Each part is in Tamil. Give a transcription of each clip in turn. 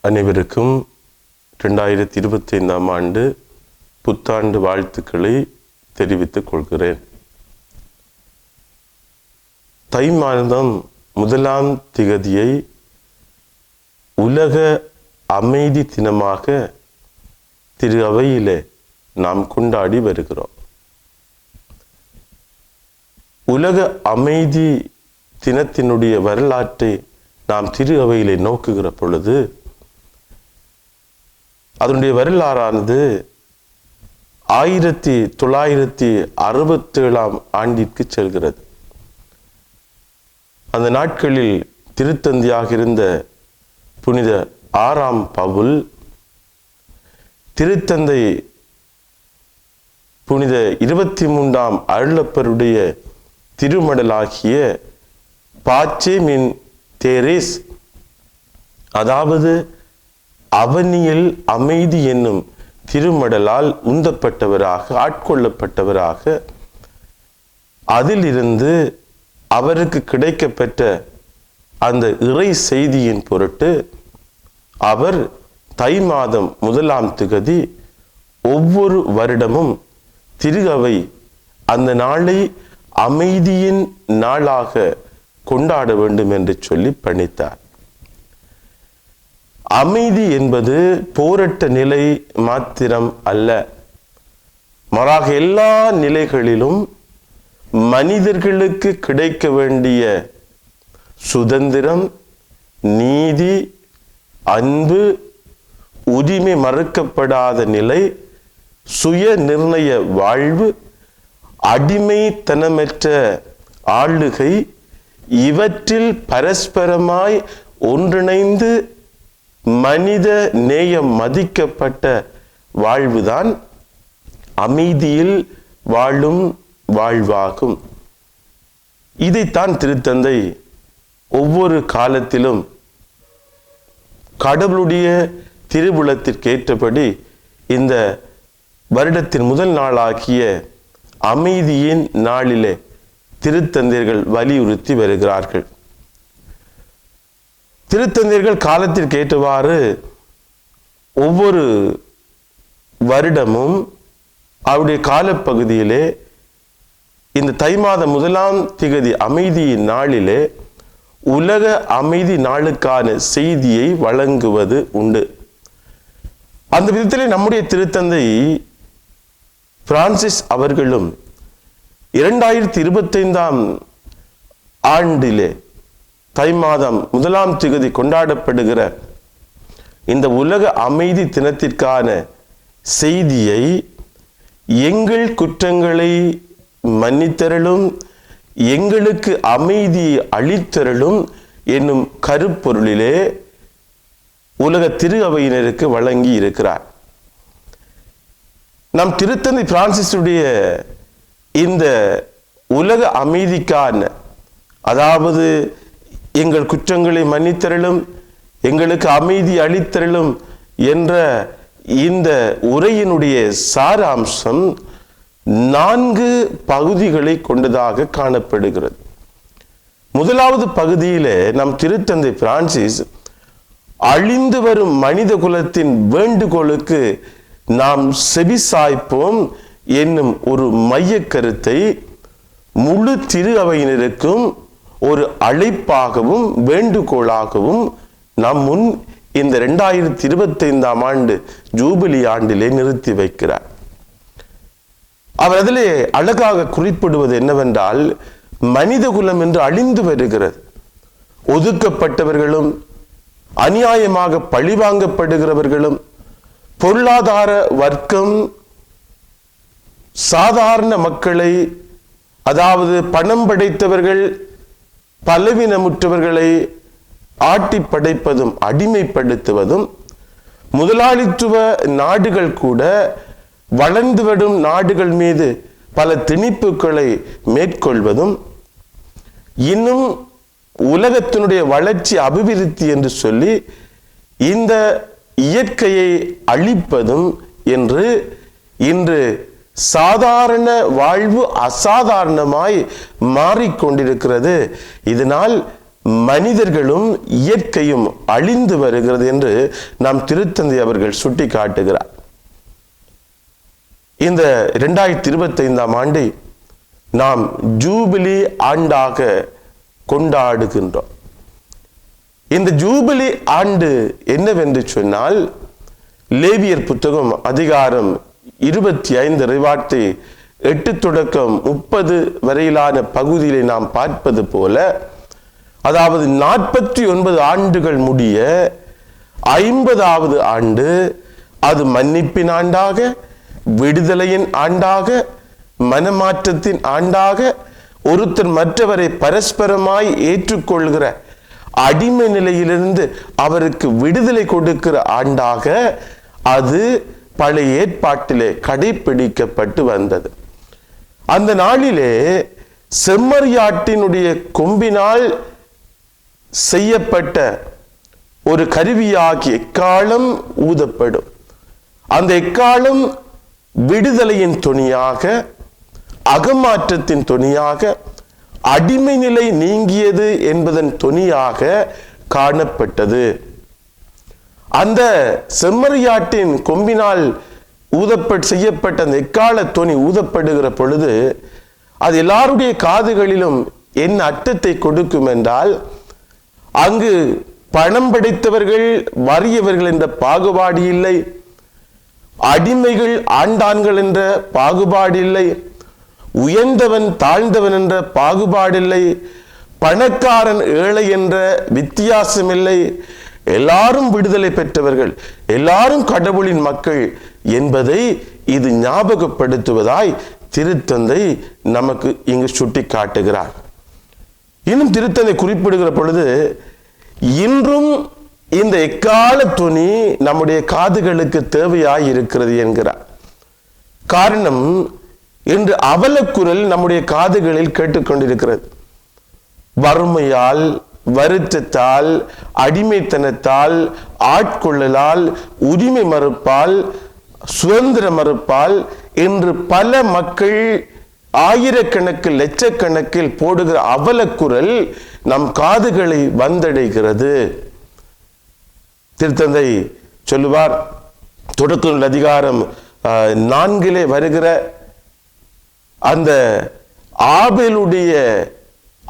அனைவருக்கும் ரெண்டாயிரத்தி இருபத்தி ஐந்தாம் ஆண்டு புத்தாண்டு வாழ்த்துக்களை தெரிவித்துக் கொள்கிறேன். தை மாதம் முதலாம் திகதியை உலக அமைதி தினமாக திரு அவையிலே நாம் கொண்டாடி வருகிறோம். உலக அமைதி தினத்தினுடைய வரலாற்றை நாம் திரு அவையிலே நோக்குகிற பொழுது அதனுடைய வரலாறானது ஆயிரத்தி தொள்ளாயிரத்தி அறுபத்தேழாம் ஆண்டிற்கு செல்கிறது. அந்த நாட்களில் திருத்தந்தியாக இருந்த புனித ஆறாம் பவுல் திருத்தந்தை புனித இருபத்தி மூன்றாம் அருளப்பருடைய திருமடலாகிய பாச்சே மின் தேரேஸ் அதாவது அவனியில் அமைதி என்னும் திருமடலால் உந்தப்பட்டவராக ஆட்கொள்ளப்பட்டவராக அதிலிருந்து அவருக்கு கிடைக்கப்பெற்ற அந்த இறை செய்தியின் பொருட்டு அவர் தை மாதம் முதலாம் திகதி ஒவ்வொரு வருடமும் திருகவை அந்த நாளை அமைதியின் நாளாக கொண்டாட வேண்டும் என்று சொல்லி பணித்தார். அமைதி என்பது போரட்ட நிலை மாத்திரம் அல்ல. மாறாக எல்லா நிலைகளிலும் மனிதர்களுக்கு கிடைக்க வேண்டிய சுதந்திரம் நீதி அன்பு உரிமை மறுக்கப்படாத நிலை சுய நிர்ணய வாழ்வு அடிமைத்தனமற்ற ஆளுகை இவற்றில் பரஸ்பரமாய் ஒன்றிணைந்து மனித நேயம் மதிக்கப்பட்ட வாழ்வுதான் அமைதியில் வாழும் வாழ்வாகும். இதைத்தான் திருத்தந்தை ஒவ்வொரு காலத்திலும் கடவுளுடைய திருவுளத்திற்கேற்றபடி இந்த வருடத்தின் முதல் நாளாகிய அமைதியின் நாளிலே திருத்தந்தையர்கள் வலியுறுத்தி வருகிறார்கள். திருத்தந்தையர்கள் காலத்திற்கு ஏற்றவாறு ஒவ்வொரு வருடமும் அவருடைய காலப்பகுதியிலே இந்த தை மாத முதலாம் திகதி அமைதியின் நாளிலே உலக அமைதி நாளுக்கான செய்தியை வழங்குவது உண்டு. அந்த விதத்திலே நம்முடைய திருத்தந்தை பிரான்சிஸ் அவர்களும் இரண்டாயிரத்தி இருபத்தைந்தாம் ஆண்டிலே தை மாதம் முதலாம் திகதி கொண்டாடப்படுகிற இந்த உலக அமைதி தினத்திற்கான செய்தியை எங்கள் குற்றங்களை மன்னித்தரலும் எங்களுக்கு அமைதி அளித்தரலும் என்னும் கருப்பொருளிலே உலக திரு அவையினருக்கு வழங்கி இருக்கிறார். நம் திருத்தந்தை பிரான்சிஸுடைய இந்த உலக அமைதிக்கான அதாவது எங்கள் குற்றங்களை மன்னித்தரலும் எங்களுக்கு அமைதி அளித்தரலும் என்ற இந்த உரையினுடைய சாராம்சம் நான்கு பகுதிகளை கொண்டதாக காணப்படுகிறது. முதலாவது பகுதியிலே நம் திருத்தந்தை பிரான்சிஸ் அழிந்து வரும் மனித குலத்தின் வேண்டுகோளுக்கு நாம் செவிசாய்ப்போம் என்னும் ஒரு மைய கருத்தை முழு திரு அவையினருக்கும் ஒரு அழைப்பாகவும் வேண்டுகோளாகவும் நம் முன் இந்த ரெண்டாயிரத்தி இருபத்தைந்தாம் ஆண்டு ஜூபிலி ஆண்டிலே நிறுத்தி வைக்கிறார். அவர் அதிலே அழகாக குறிப்பிடுவது என்னவென்றால் மனித குலம் என்று அழிந்து வருகிறது. ஒதுக்கப்பட்டவர்களும் அநியாயமாக பழிவாங்கப்படுகிறவர்களும் பொருளாதார வர்க்கம் சாதாரண மக்களை அதாவது பணம் படைத்தவர்கள் பலவீனமுற்றவர்களை ஆட்டி படைப்பதும் அடிமைப்படுத்துவதும் முதலாளித்துவ நாடுகள் கூட வளர்ந்து வரும் நாடுகள் மீது பல திணிப்புகளை மேற்கொள்வதும் இன்னும் உலகத்தினுடைய வளர்ச்சி அபிவிருத்தி என்று சொல்லி இந்த இயற்கையை அழிப்பதும் என்று இன்று சாதாரண வாழ்வு அசாதாரணமாய் மாறிக்கொண்டிருக்கிறது. இதனால் மனிதர்களும் இயற்கையும் அழிந்து வருகிறது என்று நாம் திருத்தந்தை அவர்கள் சுட்டி காட்டுகிறார் இந்த இரண்டாயிரத்தி இருபத்தி ஐந்தாம் ஆண்டை நாம் ஜூபிலி ஆண்டாக கொண்டாடுகின்றோம். இந்த ஜூபிலி ஆண்டு என்னவென்று சொன்னால் லேவியர் புத்தகம் அதிகாரம் இருபத்தி ஐந்து இறைவார்த்தை எட்டு தொடக்கம் முப்பது வரையிலான பகுதியிலே நாம் பார்ப்பது போல அதாவது நாற்பத்தி ஒன்பது ஆண்டுகள் முடிய ஐம்பதாவது ஆண்டு அது மன்னிப்பின் ஆண்டாக விடுதலையின் ஆண்டாக மனமாற்றத்தின் ஆண்டாக ஒருத்தர் மற்றவரை பரஸ்பரமாய் ஏற்றுக்கொள்கிற அடிமை நிலையிலிருந்து அவருக்கு விடுதலை கொடுக்கிற ஆண்டாக அது பழைய ஏற்பாட்டிலே கடைபிடிக்கப்பட்டு வந்தது. அந்த நாளிலே செம்மறியாட்டினுடைய கொம்பினால் செய்யப்பட்ட ஒரு கருவியாகி எக்காலம் ஊதப்படும். அந்த எக்காலம் விடுதலையின் துணியாக அகமாற்றத்தின் துணியாக அடிமை நிலை நீங்கியது என்பதன் துணியாக காணப்பட்டது. அந்த செம்மறியாட்டின் கொம்பினால் ஊதப்பட் செய்யப்பட்ட அந்த எக்கால துணி ஊதப்படுகிற பொழுது அது எல்லாருடைய காதுகளிலும் என்ன அட்டத்தை கொடுக்கும் என்றால் அங்கு பணம் படைத்தவர்கள் வறியவர்கள் என்ற பாகுபாடு இல்லை. அடிமைகள் ஆண்டான்கள் என்ற பாகுபாடு இல்லை. உயர்ந்தவன் தாழ்ந்தவன் என்ற பாகுபாடில்லை பணக்காரன் ஏழை என்ற வித்தியாசம் இல்லை. எல்லாரும் விடுதலை பெற்றவர்கள் எல்லாரும் கடவுளின் மக்கள் என்பதை இது ஞாபகப்படுத்துவதாய் திருத்தந்தை நமக்கு இங்கு சுட்டி காட்டுகிறார் இன்னும் திருத்தந்தை குறிப்பிடுகிற பொழுது இன்றும் இந்த எக்கால துணி நம்முடைய காதுகளுக்கு தேவையாய் இருக்கிறது என்கிறார். காரணம் இன்று அவலக்குரல் நம்முடைய காதுகளில் கேட்டுக்கொண்டிருக்கிறது. வறுமையால் வருத்தத்தால் அடிமைத்தனத்தால் ஆட்கொள்ளலால் உரிமை மறுப்பால் சுதந்திர மறுப்பால் என்று பல மக்கள் ஆயிரக்கணக்கில் லட்சக்கணக்கில் போடுகிற அவலக்குரல் நம் காதுகளை வந்தடைகிறது. திருத்தந்தை சொல்லுவார் தொடக்க அதிகாரம் ஆஹ், நான்கிலே வருகிற அந்த ஆபேலுடைய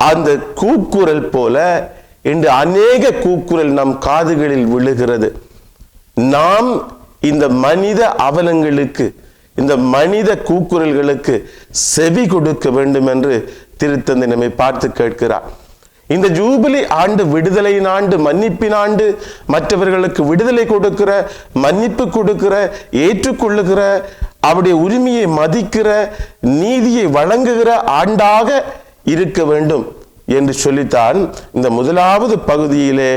அந்த கூக்குரல் போல இன்று அநேக கூக்குரல் நம் காதுகளில் விழுகிறது. நாம் இந்த மனித அவலங்களுக்கு இந்த மனித கூக்குரல்களுக்கு செவி கொடுக்க வேண்டும் என்று திருத்தந்தை நம்மை பார்த்து கேட்கிறார். இந்த ஜூபிலி ஆண்டு விடுதலையின் ஆண்டு மன்னிப்பின் ஆண்டு மற்றவர்களுக்கு விடுதலை கொடுக்கிற மன்னிப்பு கொடுக்கிற ஏற்றுக்கொள்ளுகிற அவருடைய உரிமையை மதிக்கிற நீதியை வழங்குகிற ஆண்டாக இருக்க வேண்டும் என்று சொல்லித்தான் இந்த முதலாவது பகுதியிலே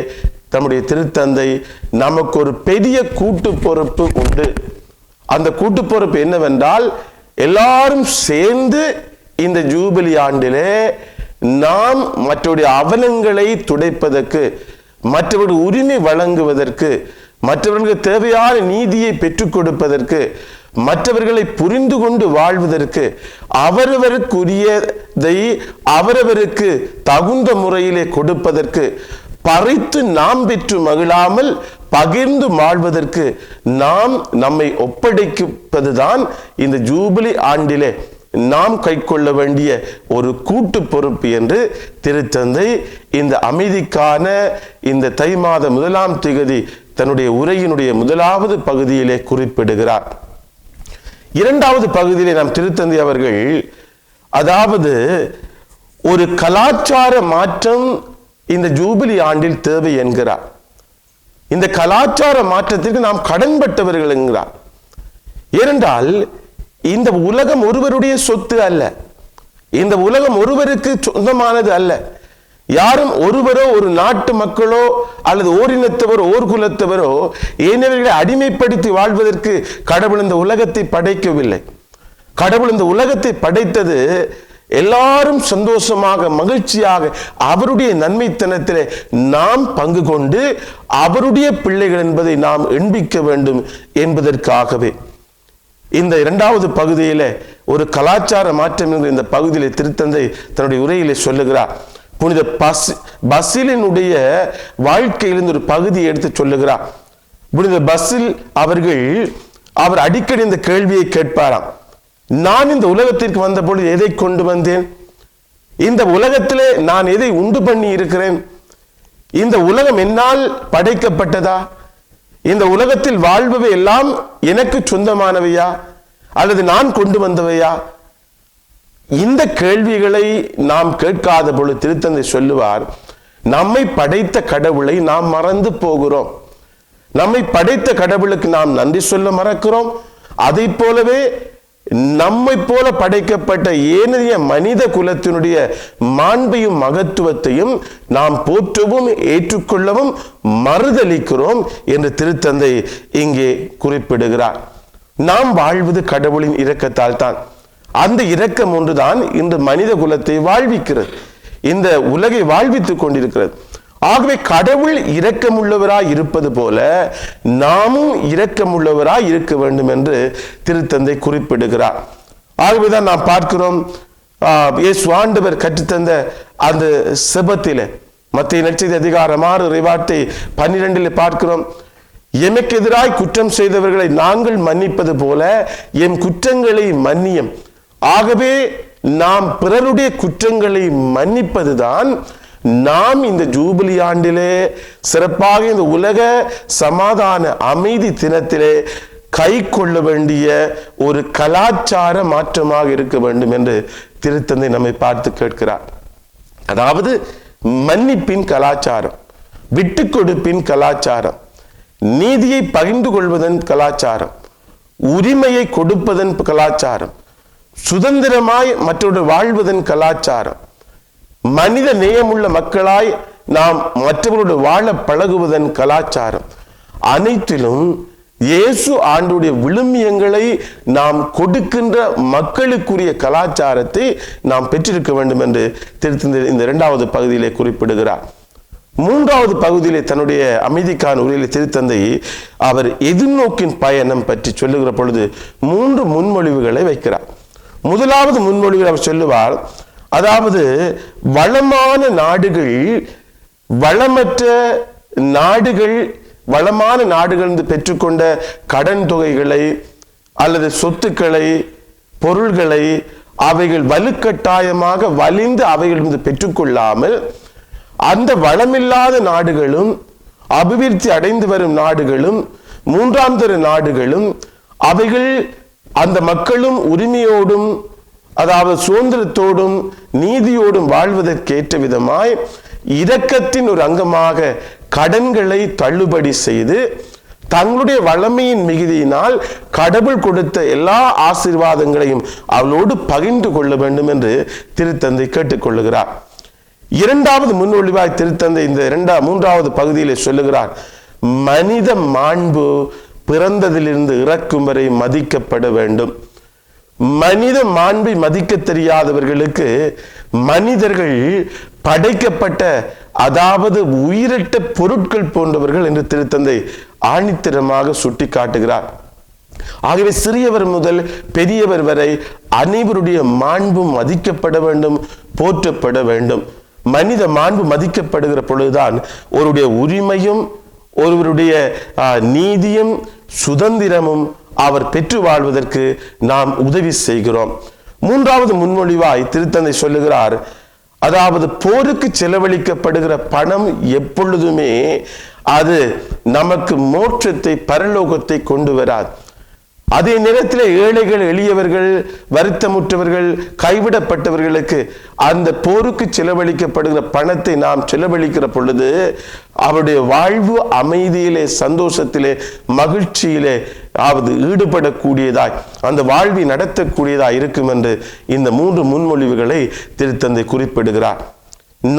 நம்முடைய திருத்தந்தை நமக்கு ஒரு பெரிய கூட்டு பொறுப்பு உண்டு. அந்த கூட்டு பொறுப்பு என்னவென்றால் எல்லாரும் சேர்ந்து இந்த ஜூபிலி ஆண்டிலே நாம் மற்றவருடைய அவலங்களை துடைப்பதற்கு மற்றவர்கள் உரிமை வழங்குவதற்கு மற்றவர்களுக்கு தேவையான நீதியை பெற்றுக் கொடுப்பதற்கு மற்றவர்களை புரிந்து கொண்டு வாழ்வதற்கு அவரவருக்குரியதை அவரவருக்கு தகுந்த முறையிலே கொடுப்பதற்கு பறித்து நாம் பெற்று மகிழாமல் பகிர்ந்து வாழ்வதற்கு நாம் நம்மை ஒப்படைப்பதுதான் இந்த ஜூபிலி ஆண்டிலே நாம் கைக்கொள்ள வேண்டிய ஒரு கூட்டு பொறுப்பு என்று திருத்தந்தை இந்த அமைதிக்கான இந்த தை மாத முதலாம் திகதி தன்னுடைய உரையினுடைய முதலாவது பகுதியிலே குறிப்பிடுகிறார். இரண்டாவது பகுதியிலே நாம் திருத்தந்தி அவர்கள் அதாவது ஒரு கலாச்சார மாற்றம் இந்த ஜூபிலி ஆண்டில் தேவை என்கிறார். இந்த கலாச்சார மாற்றத்திற்கு நாம் கடன்பட்டவர்கள் என்கிறார். ஏனென்றால் இந்த உலகம் ஒருவருடைய சொத்து அல்ல. இந்த உலகம் ஒருவருக்கு சொந்தமானது அல்ல. யாரும் ஒருவரோ ஒரு நாட்டு மக்களோ அல்லது ஓரினத்தவரோ ஓர் குலத்தவரோ ஏனையவர்களை அடிமைப்படுத்தி வாழ்வதற்கு கடவுள் இந்த உலகத்தை படைக்கவில்லை? கடவுள் இந்த உலகத்தை படைத்தது எல்லாரும் சந்தோஷமாக மகிழ்ச்சியாக அவருடைய நன்மைத்தனத்தில் நாம் பங்கு கொண்டு அவருடைய பிள்ளைகள் என்பதை நாம் எண்பிக்க வேண்டும் என்பதற்காகவே. இந்த இரண்டாவது பகுதியில் ஒரு கலாச்சார மாற்றம் என்கிற இந்த பகுதியில் திருத்தந்தை தன்னுடைய உரையிலே சொல்லுகிறார். புனித பஸ் பசிலினுடைய வாழ்க்கையிலிருந்து ஒரு பகுதியை எடுத்து சொல்லுகிறார். புனித பஸ்ஸில் அவர்கள் அவர் அடிக்கடி இந்த கேள்வியை கேட்பாராம். நான் இந்த உலகத்திற்கு வந்த பொழுது எதை கொண்டு வந்தேன்? இந்த உலகத்திலே நான் எதை உண்டு பண்ணி இருக்கிறேன்? இந்த உலகம் என்னால் படைக்கப்பட்டதா? இந்த உலகத்தில் வாழ்பவை எல்லாம் எனக்கு சொந்தமானவையா? அல்லது நான் கொண்டு வந்தவையா? இந்த கேள்விகளை நாம் கேட்காத பொழுது திருத்தந்தை சொல்லுவார் நம்மை படைத்த கடவுளை நாம் மறந்து போகிறோம். நம்மை படைத்த கடவுளுக்கு நாம் நன்றி சொல்ல மறக்கிறோம். அதை போலவே நம்மை போல படைக்கப்பட்ட ஏனைய மனித குலத்தினுடைய மாண்பையும் மகத்துவத்தையும் நாம் போற்றவும் ஏற்றுக்கொள்ளவும் மறுதளிக்கிறோம் என்று திருத்தந்தை இங்கே குறிப்பிடுகிறார். நாம் வாழ்வது கடவுளின் இரக்கத்தால் தான். அந்த இரக்கம் ஒன்றுதான் இந்த மனித குலத்தை வாழ்விக்கிறது. இந்த உலகை வாழ்வித்துக் கொண்டிருக்கிறது. ஆகவே கடவுள் இரக்கமுள்ளவராய் இருப்பது போல நாமும் இரக்கமுள்ளவராய் இருக்க வேண்டும் என்று திருத்தந்தை குறிப்பிடுகிறார். ஆகவேதான் நாம் பார்க்கிறோம் ஆஹ், இயேசு ஆண்டவர் கற்றுத்தந்த அந்த செபத்திலே மத்திய நட்சத்திர அதிகாரம் ஆறு பன்னிரெண்டில் பார்க்கிறோம். எமக்கு எதிராய் குற்றம் செய்தவர்களை நாங்கள் மன்னிப்பது போல எம் குற்றங்களை மன்னியம். ஆகவே நாம் பிறருடைய குற்றங்களை மன்னிப்பதுதான் நாம் இந்த ஜூபிலி ஆண்டிலே சிறப்பாக இந்த உலக சமாதான அமைதி தினத்திலே கை கொள்ள வேண்டிய ஒரு கலாச்சார மாற்றமாக இருக்க வேண்டும் என்று திருத்தந்தை நம்மை பார்த்து கேட்கிறார். அதாவது மன்னிப்பின் கலாச்சாரம் விட்டு கொடுப்பின் கலாச்சாரம் நீதியை பகிர்ந்து கொள்வதன் கலாச்சாரம் உரிமையை கொடுப்பதன் கலாச்சாரம் சுதந்திரமாய் மற்றொரு வாழ்வதன் கலாச்சாரம். மனித நேயமுள்ள மக்களாய் நாம் மற்றவரோடு வாழ பழகுவதன் கலாச்சாரம். அனைத்திலும் இயேசு ஆண்டுடைய விழுமியங்களை நாம் கொடுக்கின்ற மக்களுக்குரிய கலாச்சாரத்தை நாம் பெற்றிருக்க வேண்டும் என்று திருத்தந்தை இந்த இரண்டாவது பகுதியிலே குறிப்பிடுகிறார். மூன்றாவது பகுதியிலே தன்னுடைய அமைதிக்கான உரையிலே திருத்தந்தை அவர் எதிர்நோக்கின் பயணம் பற்றி சொல்லுகிற பொழுது மூன்று முன்மொழிவுகளை வைக்கிறார். முதலாவது முன்மொழிவில் அவர் சொல்லுவார் அதாவது வளமான நாடுகள் வளமற்ற நாடுகள் வளமான நாடுகளிலிருந்து பெற்றுக்கொண்ட கடன் தொகைகளை அல்லது சொத்துக்களை பொருள்களை அவைகள் வலுக்கட்டாயமாக வலிந்து அவைகளிலிருந்து பெற்றுக்கொள்ளாமல் அந்த வளமில்லாத நாடுகளும் அபிவிருத்தி அடைந்து வரும் நாடுகளும் மூன்றாம் தர நாடுகளும் அவைகள் அந்த மக்களும் உரிமையோடும் அதாவது சுதந்திரத்தோடும் நீதியோடும் வாழ்வதற்கேற்ற விதமாய் இரக்கத்தின் ஒரு அங்கமாக கடன்களை தள்ளுபடி செய்து தங்களுடைய வளமையின் மிகுதியினால் கடவுள் கொடுத்த எல்லா ஆசீர்வாதங்களையும் அவளோடு பகிர்ந்து கொள்ள வேண்டும் என்று திருத்தந்தை கேட்டுக்கொள்ளுகிறார். இரண்டாவது முன்னொழிவாய் திருத்தந்தை இந்த இரண்டா மூன்றாவது பகுதியில் சொல்லுகிறார் மனித மாண்பு பிறந்ததிலிருந்து இறக்கும் வரை மதிக்கப்பட வேண்டும். மனித மாண்பை மதிக்க தெரியாதவர்களுக்கு மனிதர்கள் படைக்கப்பட்ட அதாவது உயிரட்ட பொருட்கள் போன்றவர்கள் என்று திருத்தந்தை ஆணித்தரமாக சுட்டி காட்டுகிறார் ஆகவே சிறியவர் முதல் பெரியவர் வரை அனைவருடைய மாண்பும் மதிக்கப்பட வேண்டும் போற்றப்பட வேண்டும். மனித மாண்பு மதிக்கப்படுகிற பொழுதுதான் ஒருடைய உரிமையும் ஒருவருடைய நீதியும் சுதந்திரமும் அவர் பெற்று வாழ்வதற்கு நாம் உதவி செய்கிறோம். மூன்றாவது முன்மொழிவாய் திருத்தந்தை சொல்லுகிறார் அதாவது போருக்கு செலவழிக்கப்படுகிற பணம் எப்பொழுதுமே அது நமக்கு மோட்சத்தை பரலோகத்தை கொண்டு வராது. அதே நேரத்தில் ஏழைகள் எளியவர்கள் வருத்தமுற்றவர்கள் கைவிடப்பட்டவர்களுக்கு அந்த போருக்கு செலவழிக்கப்படுகிற பணத்தை நாம் செலவழிக்கிற பொழுது அவருடைய வாழ்வு அமைதியிலே சந்தோஷத்திலே மகிழ்ச்சியிலே ஆவது ஈடுபடக்கூடியதாய் அந்த வாழ்வை நடத்தக்கூடியதாய் இருக்கும் என்று இந்த மூன்று முன்மொழிவுகளை திருத்தந்தை குறிப்பிடுகிறார்.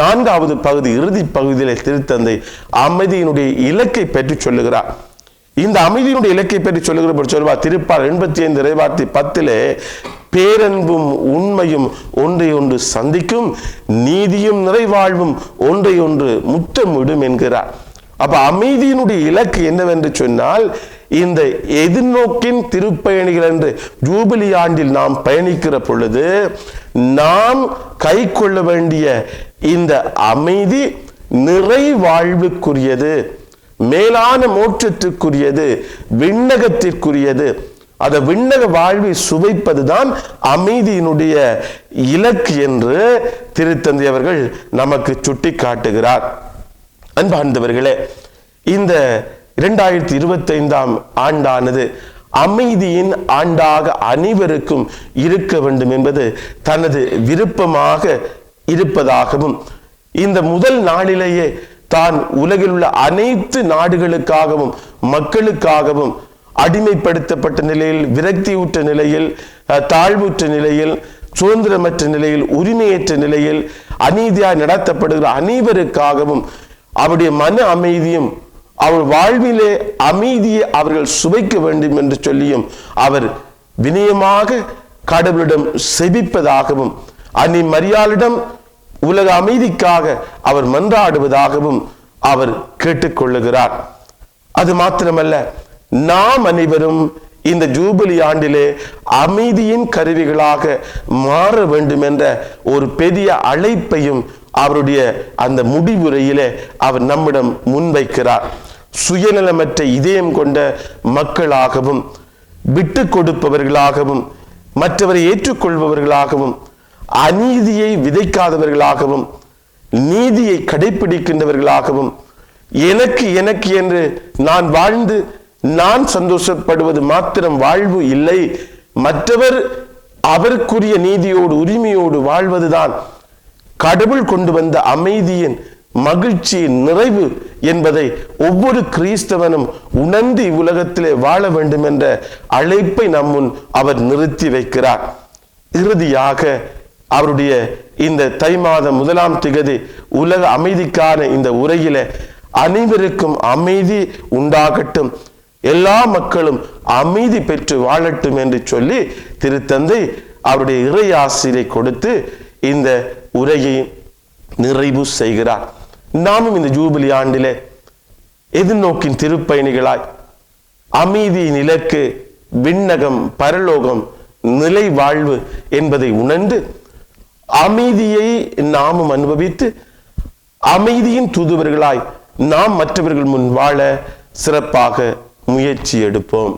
நான்காவது பகுதி இறுதி பகுதியிலே திருத்தந்தை அமைதியினுடைய இலக்கை பெற்று சொல்லுகிறார். இந்த அமைதியினுடைய இலக்கை பற்றி சொல்லுகிற பொழுது சொல்வா திருப்பார் எண்பத்தி ஐந்து இறைவார்த்தை பத்திலே பேரன்பும் உண்மையும் ஒன்றை ஒன்று சந்திக்கும் நீதியும் நிறைவாழ்வும் ஒன்றை ஒன்று முத்தமிடும் என்கிறார். அப்ப அமைதியினுடைய இலக்கு என்னவென்று சொன்னால் இந்த எதிர்நோக்கின் திருப்பயணிகள் என்று ஜூபிலி ஆண்டில் நாம் பயணிக்கிற பொழுது நாம் கை கொள்ள வேண்டிய இந்த அமைதி நிறைவாழ்வுக்குரியது. மேலான மோட்சத்திற்குரியது விண்ணகத்திற்குரியது. அந்த விண்ணக வாழ்வை சுவைப்பதுதான் அமைதியினுடைய இலக்கு என்று திருத்தந்தை அவர்கள் நமக்கு சுட்டி காட்டுகிறார் அன்பார்ந்தவர்களே இந்த இரண்டாயிரத்தி இருபத்தி ஐந்தாம் ஆண்டானது அமைதியின் ஆண்டாக அனைவருக்கும் இருக்க வேண்டும் என்பது தனது விருப்பமாக இருப்பதாகவும் இந்த முதல் நாளிலேயே தான் உலகில் உள்ள அனைத்து நாடுகளுக்காகவும் மக்களுக்காகவும் அடிமைப்படுத்தப்பட்ட நிலையில் விரக்தியுற்ற நிலையில் தாழ்வுற்ற நிலையில் சுதந்திரமற்ற நிலையில் உரிமையற்ற நிலையில் அநீதியாய் நடத்தப்படுகிற அனைவருக்காகவும் அவருடைய மன அமைதியும் அவர் வாழ்விலே அமைதியை அவர்கள் சுவைக்க வேண்டும் என்று சொல்லியும் அவர் வினயமாக கடவுளிடம் செபிப்பதாகவும் அன்னி மரியாளிடம் உலக அமைதிக்காக அவர் மன்றாடுவதாகவும் அவர் கேட்டுக்கொள்ளுகிறார். அது மாத்திரமல்ல நாம் அனைவரும் இந்த ஜூபிலி ஆண்டிலே அமைதியின் கருவிகளாக மாற வேண்டும் என்ற ஒரு பெரிய அழைப்பையும் அவருடைய அந்த முடிவுரையிலே அவர் நம்மிடம் முன்வைக்கிறார். சுயநலமற்ற இதயம் கொண்ட மக்களாகவும் விட்டு கொடுப்பவர்களாகவும் மற்றவரை ஏற்றுக்கொள்பவர்களாகவும் அநீதியை விதைக்காதவர்களாகவும் நீதியை கடைபிடிக்கின்றவர்களாகவும் எனக்கு எனக்கு என்று நான் வாழ்ந்து நான் சந்தோஷப்படுவது மாத்திரம் வாழ்வு இல்லை. மற்றவர் அவருக்குரிய நீதியோடு உரிமையோடு வாழ்வதுதான் கடவுள் கொண்டு வந்த அமைதியின் மகிழ்ச்சியின் நிறைவு என்பதை ஒவ்வொரு கிறிஸ்தவனும் உணர்ந்து இவ்வுலகத்திலே வாழ வேண்டும் என்ற அழைப்பை நம் முன் அவர் நிறுத்தி வைக்கிறார். இறுதியாக அவருடைய இந்த தை மாதம் முதலாம் திகதி உலக அமைதிக்கான இந்த உரையில அனைவருக்கும் அமைதி உண்டாகட்டும். எல்லா மக்களும் அமைதி பெற்று வாழட்டும் என்று சொல்லி திருத்தந்தை அவருடைய இறை ஆசிரியை கொடுத்து இந்த உரையை நிறைவு செய்கிறார். நாமும் இந்த ஜூபிலி ஆண்டிலே எதிர்நோக்கின் திருப்பயணிகளாய் அமைதியின் இலக்கு விண்ணகம் பரலோகம் நிலை வாழ்வு என்பதை உணர்ந்து அமைதியை நாமும் அனுபவித்து அமைதியின் தூதுவர்களாய் நாம் மற்றவர்கள் முன் வாழ சிறப்பாக முயற்சி எடுப்போம்.